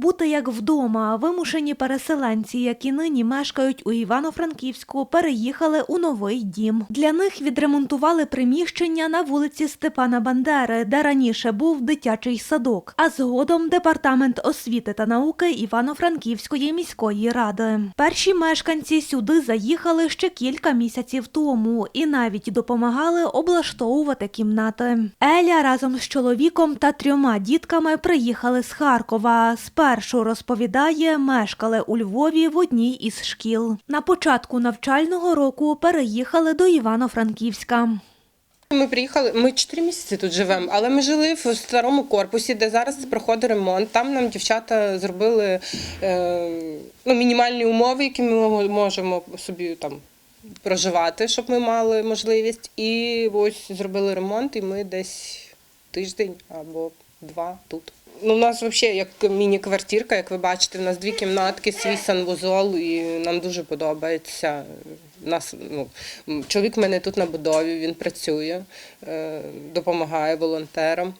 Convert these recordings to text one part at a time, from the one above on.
Бути як вдома, вимушені переселенці, які нині мешкають у Івано-Франківську, переїхали у новий дім. Для них відремонтували приміщення на вулиці Степана Бандери, де раніше був дитячий садок, а згодом департамент освіти та науки Івано-Франківської міської ради. Перші мешканці сюди заїхали ще кілька місяців тому і навіть допомагали облаштовувати кімнати. Еля разом з чоловіком та трьома дітками приїхали з Харкова. Спершу розповідає, мешкали у Львові в одній із шкіл. На початку навчального року переїхали до Івано-Франківська. Ми приїхали, ми 4 місяці тут живемо, але ми жили в старому корпусі, де зараз проходить ремонт. Там нам дівчата зробили е, ну, мінімальні умови, які ми можемо собі там проживати, щоб ми мали можливість. І ось зробили ремонт, і ми десь тиждень або два тут. Ну, у нас взагалі як міні-квартирка, як ви бачите, у нас дві кімнатки, свій санвузол, і нам дуже подобається. Нас, ну, чоловік в мене тут на будові, він працює, е, допомагає волонтерам.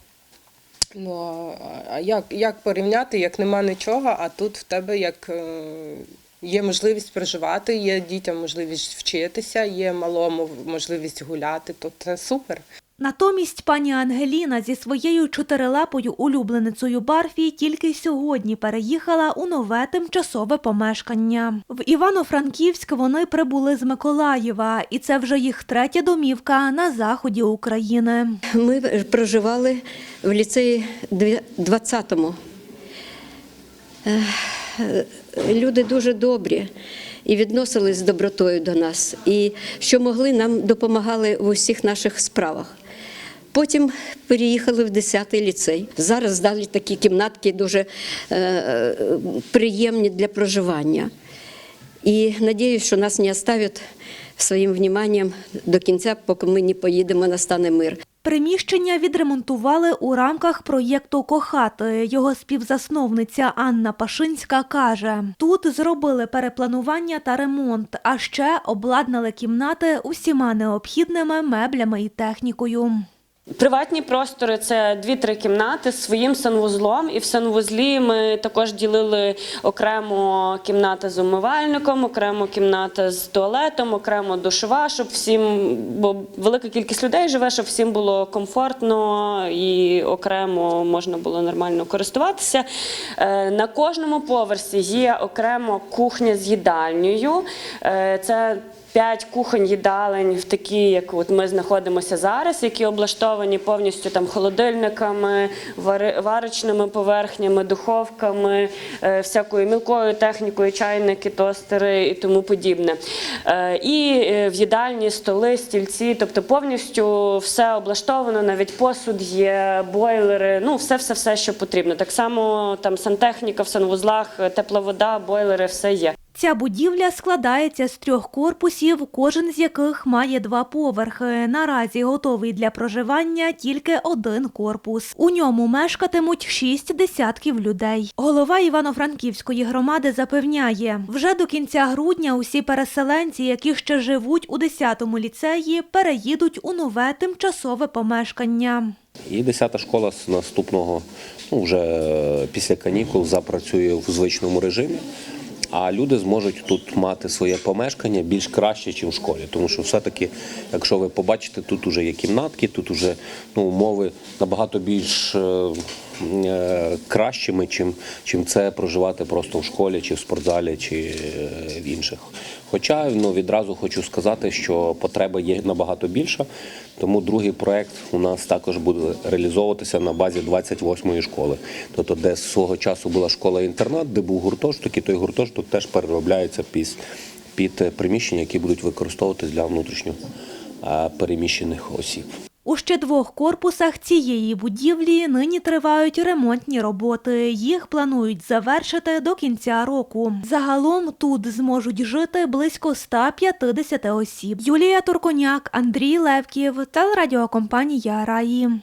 Ну, а- як, як порівняти, як нема нічого, а тут в тебе як е, є можливість проживати, є дітям можливість вчитися, є малому можливість гуляти, то це супер. Натомість пані Ангеліна зі своєю чотирилапою улюбленицею Барфі тільки сьогодні переїхала у нове тимчасове помешкання. В Івано-Франківськ вони прибули з Миколаєва, і це вже їх третя домівка на заході України. Ми проживали в ліцеї 20-му. Е, Люди дуже добрі і відносились з добротою до нас. І що могли, нам допомагали в усіх наших справах. Потім переїхали в 10-й ліцей. Зараз здали такі кімнатки дуже е, приємні для проживання. І надіюсь, що нас не оставять своїм вниманням до кінця, поки ми не поїдемо, настане мир. Приміщення відремонтували у рамках проєкту Кохати. Його співзасновниця Анна Пашинська каже: тут зробили перепланування та ремонт, а ще обладнали кімнати усіма необхідними меблями і технікою. Приватні простори це дві-три кімнати з своїм санвузлом. І в санвузлі ми також ділили окремо кімната з умивальником, окремо кімната з туалетом, окремо душова, щоб всім, бо велика кількість людей живе, щоб всім було комфортно і окремо можна було нормально користуватися. Е, На кожному поверсі є окремо кухня з їдальнею. Е, Це П'ять кухонь їдалень в такі, як от ми знаходимося зараз, які облаштовані повністю там холодильниками, варочними поверхнями, духовками, е, всякою мілкою технікою, чайники, тостери і тому подібне. Е, І е, в їдальні столи, стільці, тобто повністю все облаштовано, навіть посуд є, бойлери, ну все, все, що потрібно. Так само там сантехніка в санвузлах, тепла вода, бойлери, все є. Ця будівля складається з трьох корпусів, кожен з яких має два поверхи. Наразі готовий для проживання тільки один корпус. У ньому мешкатимуть шість десятків людей. Голова Івано-Франківської громади запевняє, вже до кінця грудня усі переселенці, які ще живуть у 10-му ліцеї, переїдуть у нове тимчасове помешкання. І 10-та школа з наступного, ну вже е, після канікул, запрацює в звичному режимі. А люди зможуть тут мати своє помешкання більш краще, ніж в школі. Тому що все-таки, якщо ви побачите, тут вже є кімнатки, тут вже ну, умови набагато більш е, кращими, чим, чим це проживати просто в школі, чи в спортзалі, чи е, в інших. Хоча ну, відразу хочу сказати, що потреба є набагато більша, тому другий проект у нас також буде реалізовуватися на базі 28-ї школи. Тобто, де свого часу була школа-інтернат, де був гуртожиток, і той гуртожиток теж переробляється під, під е, приміщення, які будуть використовуватися для внутрішньо е, переміщених осіб. У ще двох корпусах цієї будівлі нині тривають ремонтні роботи. Їх планують завершити до кінця року. Загалом тут зможуть жити близько 150 осіб. Юлія Турконяк, Андрій Левків, телерадіокомпанія Раї.